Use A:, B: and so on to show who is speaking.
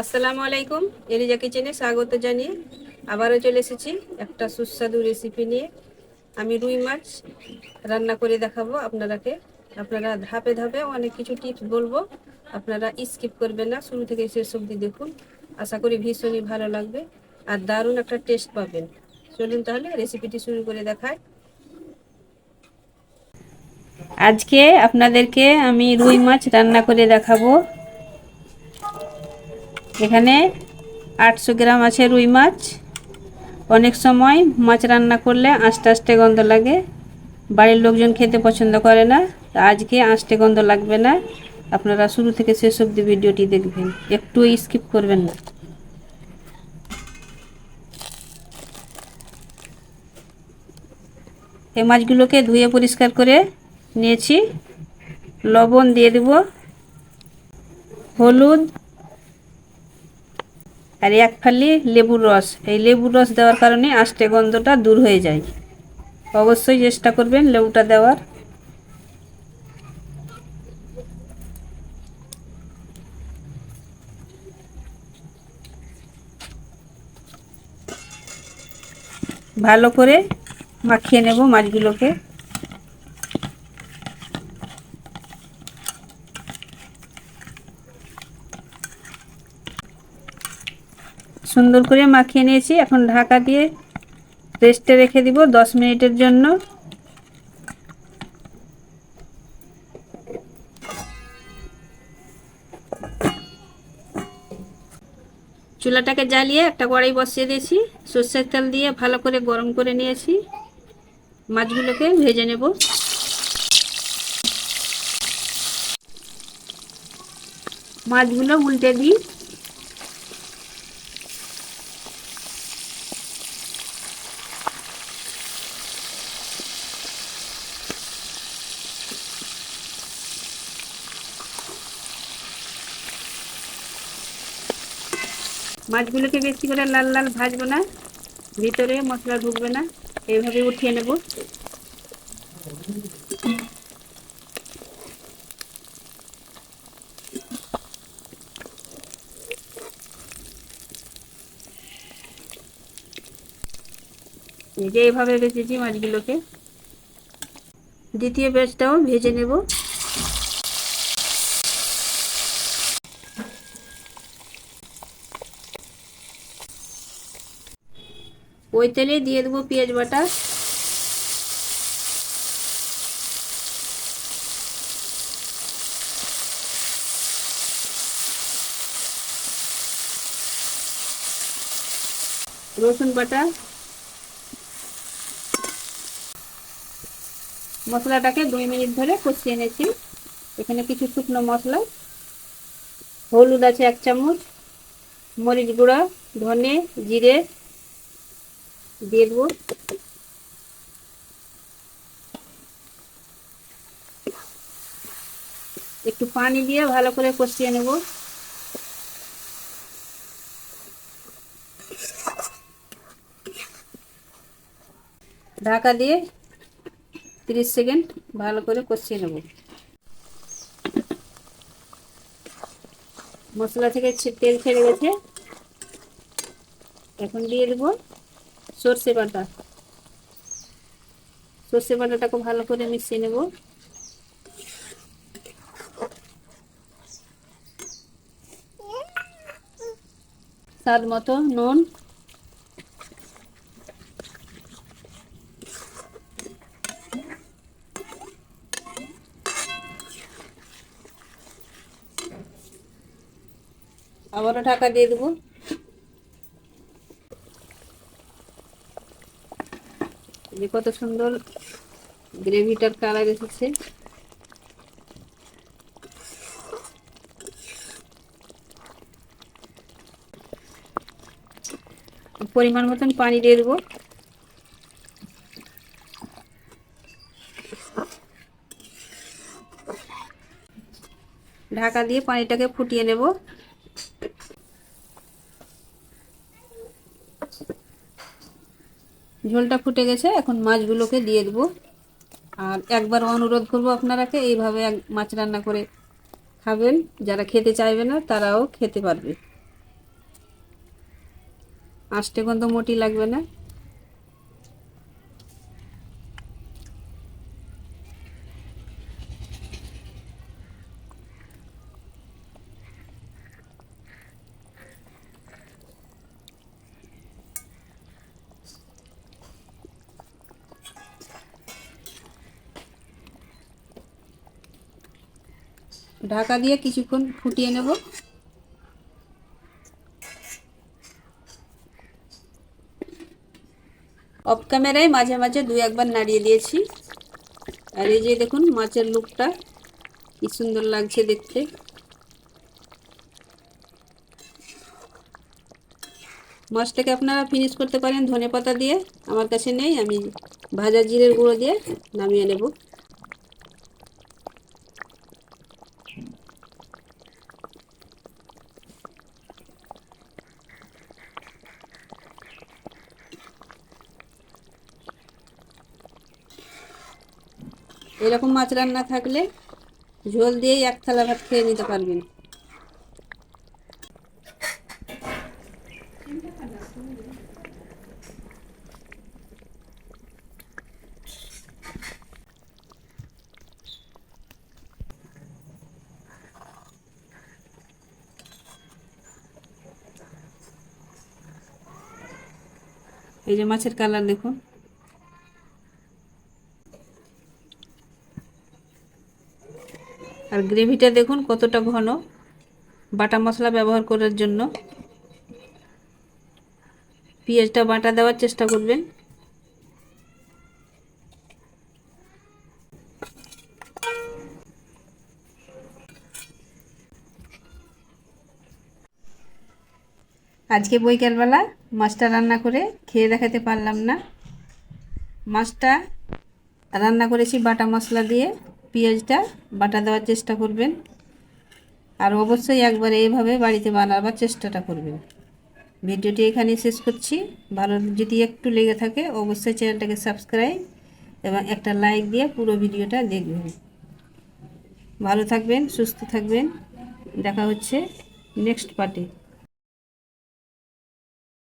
A: আসসালামু আলাইকুম, এলিজা কিচেনে স্বাগত জানিয়ে আবারও চলে এসেছি একটা সুস্বাদু রেসিপি নিয়ে। আমি রুই মাছ রান্না করে দেখাবো আপনারাকে। আপনারা ধাপে ধাপে অনেক কিছু টিপস বলব, আপনারা স্কিপ করবেন না, শুরু থেকে শেষ অবধি দেখুন। আশা করি ভীষণই ভালো লাগবে আর দারুণ একটা টেস্ট পাবেন। চলুন তাহলে রেসিপিটি শুরু করে দেখায় আজকে আপনাদেরকে আমি রুই মাছ রান্না করে দেখাবো। এখানে আটশো গ্রাম আছে রুই মাছ। অনেক সময় মাছ রান্না করলে আস্তে আস্তে গন্ধ লাগে। বাড়ির লোকজন খেতে পছন্দ করে না। আজকে আঁশটে গন্ধ লাগবে না। আপনারা শুরু থেকে শেষ অব্দি ভিডিওটি দেখবেন। একটু স্কিপ করবেন না। এই মাছগুলোকে ধুয়ে পরিষ্কার করে নিয়েছি। লবণ দিয়ে দেব। হলুদ আর এক ফালি লেবুর রস। এই লেবুর রস দেওয়ার কারণে আষ্টে গন্ধটা দূর হয়ে যায়। অবশ্যই চেষ্টা করবেন লেবুটা দেওয়ার। ভালো করে মাখিয়ে নেব মাছগুলোকে। সুন্দর করে মাখিয়ে নিয়েছি। এখন ঢাকা দিয়ে রেস্টে রেখে দিব দশ মিনিটের জন্য। চুলাটাকে জ্বালিয়ে একটা কড়াই বসিয়ে দিয়েছি। সর্ষের তেল দিয়ে ভালো করে গরম করে নিয়েছি। মাছগুলোকে ভেজে নেব। মাছগুলো উল্টে দিই। মাছগুলোকে বেশি করে লাল লাল ভাজবো না, ভিতরে মশলা ঢুকবে না, এইভাবে উঠিয়ে নেব। যে এইভাবে বেঁচেছি মাছগুলোকে। দ্বিতীয় ব্যাচটাও ভেজে নেব। ওই তেলে দিয়ে দেবো পেঁয়াজ বাটা। রসুন বাটা। মশলাটাকে দুই মিনিট ধরে কষিয়ে এনেছি এখানে কিছু শুকনো মশলা। হলুদ আছে এক চামচ। মরিচ গুঁড়া, ধনে, জিরে দিয়ে দেবো। একটু পানি দিয়ে ভালো করে কষিয়ে নেব। ঢাকা দিয়ে তিরিশ সেকেন্ড ভালো করে কষিয়ে নেব। মশলা থেকে তেল ছেড়ে গেছে। এখন দিয়ে দেবো। সর্ষে বাটা। সর্ষে বাটাটাকে ভালো করে মিশিয়ে নেব। স্বাদ মতো নুন। আবারও ঢাকা দিয়ে দেবো। যে কত সুন্দর গ্রেভিটার কালার এসেছে। পরিমাণ মতন পানি দিয়ে দেবো। ঢাকা দিয়ে পানিটাকে ফুটিয়ে নেব। ঝোলটা ফুটে গেছে, এখন মাছগুলোকে দিয়ে দেবো। আর একবার অনুরোধ করব আপনারাকে, এইভাবে মাছ রান্না করে খাবেন। যারা খেতে চাইবে না, তারাও খেতে পারবে। আষ্টে গন্ধ মোটি লাগবে না। ঢাকা দিয়ে কিছুক্ষণ ফুটিয়ে নেব। অফ ক্যামেরায় মাঝে মাঝে দু একবার নাড়িয়ে দিয়েছি। আর এই যে দেখুন, মাছের লুকটা কি সুন্দর লাগছে দেখতে। মাছটাকে আপনারা ফিনিশ করতে পারেন ধনে পাতা দিয়ে। আমার কাছে নেই, আমি ভাজা জিরের গুঁড়ো দিয়ে নামিয়ে নেব। এরকম মাছ রান্না থাকলে ঝোল দিয়েই এক থালা ভাত খেয়ে নিতে পারবেন। এই যে মাছের কালার দেখুন। আর গ্রেভিটা দেখুন কতটা ঘন। বাটা মশলা ব্যবহার করার জন্য। পেঁয়াজটা বাটা দেওয়ার চেষ্টা করবেন। আজকে বৈকালবেলা মাছটা রান্না করে খেয়ে দেখাতে পারলাম না। মাছটা রান্না করেছি বাটা মশলা দিয়ে। পেঁয়াজটা বাটা দেওয়ার চেষ্টা করবেন। আর অবশ্যই একবার এইভাবে বাড়িতে বানাবার চেষ্টাটা করবেন। ভিডিওটি এখানে শেষ করছি। ভালো যদি একটু লেগে থাকে, অবশ্যই চ্যানেলটাকে সাবস্ক্রাইব এবং একটা লাইক দিয়ে পুরো ভিডিওটা দেখবেন। ভালো থাকবেন, সুস্থ থাকবেন। দেখা হচ্ছে নেক্সট পার্টি।